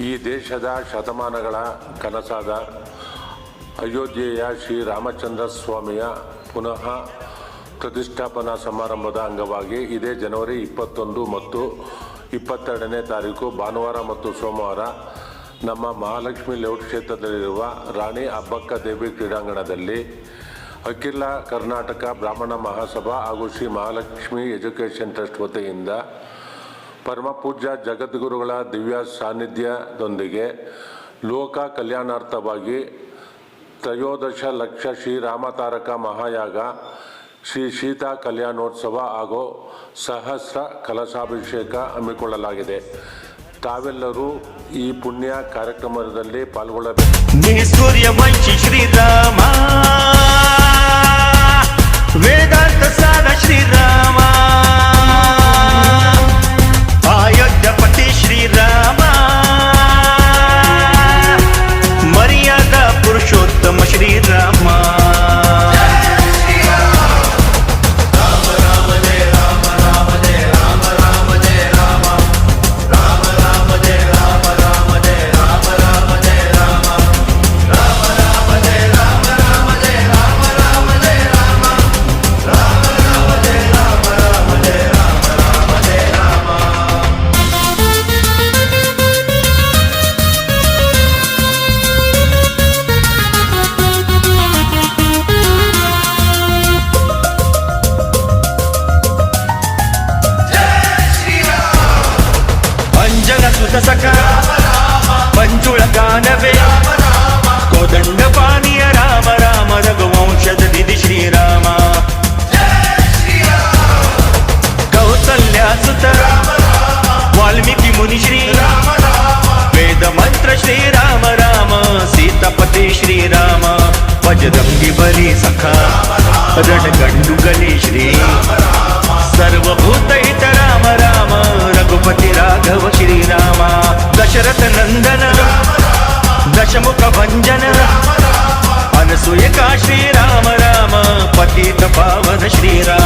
ದೇಶದ ಶತಮಾನಗಳ ಕನಸಾದ ಅಯೋಧ್ಯೆಯ ಶ್ರೀರಾಮಚಂದ್ರ ಸ್ವಾಮಿಯ ಪುನಃ ಪ್ರತಿಷ್ಠಾಪನಾ ಸಮಾರಂಭದ ಅಂಗವಾಗಿ ಇದೇ ಜನವರಿ ಇಪ್ಪತ್ತೊಂದು ಮತ್ತು ಇಪ್ಪತ್ತೆರಡನೇ ತಾರೀಕು ಭಾನುವಾರ ಮತ್ತು ಸೋಮವಾರ ನಮ್ಮ ಮಹಾಲಕ್ಷ್ಮಿ ಲೇಔಟ್ ಕ್ಷೇತ್ರದಲ್ಲಿರುವ ರಾಣಿ ಅಬ್ಬಕ್ಕ ದೇವಿ ಕ್ರೀಡಾಂಗಣದಲ್ಲಿ ಅಖಿಲ ಕರ್ನಾಟಕ ಬ್ರಾಹ್ಮಣ ಮಹಾಸಭಾ ಹಾಗೂ ಶ್ರೀ ಮಹಾಲಕ್ಷ್ಮಿ ಎಜುಕೇಷನ್ ಟ್ರಸ್ಟ್ ವತಿಯಿಂದ ಪರಮ ಪೂಜ್ಯ ಜಗದ್ಗುರುಗಳ ದಿವ್ಯ ಸಾನ್ನಿಧ್ಯದೊಂದಿಗೆ ಲೋಕ ಕಲ್ಯಾಣಾರ್ಥವಾಗಿ ತ್ರಯೋದಶ ಲಕ್ಷ ಶ್ರೀರಾಮತಾರಕ ಮಹಾಯಾಗ ಶ್ರೀ ಸೀತಾ ಕಲ್ಯಾಣೋತ್ಸವ ಹಾಗೂ ಸಹಸ್ರ ಕಲಶಾಭಿಷೇಕ ಹಮ್ಮಿಕೊಳ್ಳಲಾಗಿದೆ. ತಾವೆಲ್ಲರೂ ಈ ಪುಣ್ಯ ಕಾರ್ಯಕ್ರಮದಲ್ಲಿ ಪಾಲ್ಗೊಳ್ಳಬೇಕು. ಅಂಜನ ಸುತ ಸಖ ಪಂಚುಳ ಗಾನವೇ ಕೋದಂಡ ಪಾನೀಯ ರಾಮ ರಾಮ ರಘುವಂಶದ ದಿದಿ ಶ್ರೀರಾಮ ಕೌಸಲ್ಯ ಸುತ ವಾಲ್ಮೀಕಿ ಮುನಿ ಶ್ರೀ ವೇದ ಮಂತ್ರ ಶ್ರೀರಾಮ ರಾಮ ಸೀತಾಪತಿ ಶ್ರೀರಾಮ ಬಜರಂಗಿ ಬಲಿ ಸಖ ರಣಗಂಡು ಗಲಿ ಶ್ರೀ ಸರ್ವಭೂತ దశరథ నందన దశముఖ వంజన అనసూయకా శ్రీరామ రామ పతిత పావన శ్రీరామ.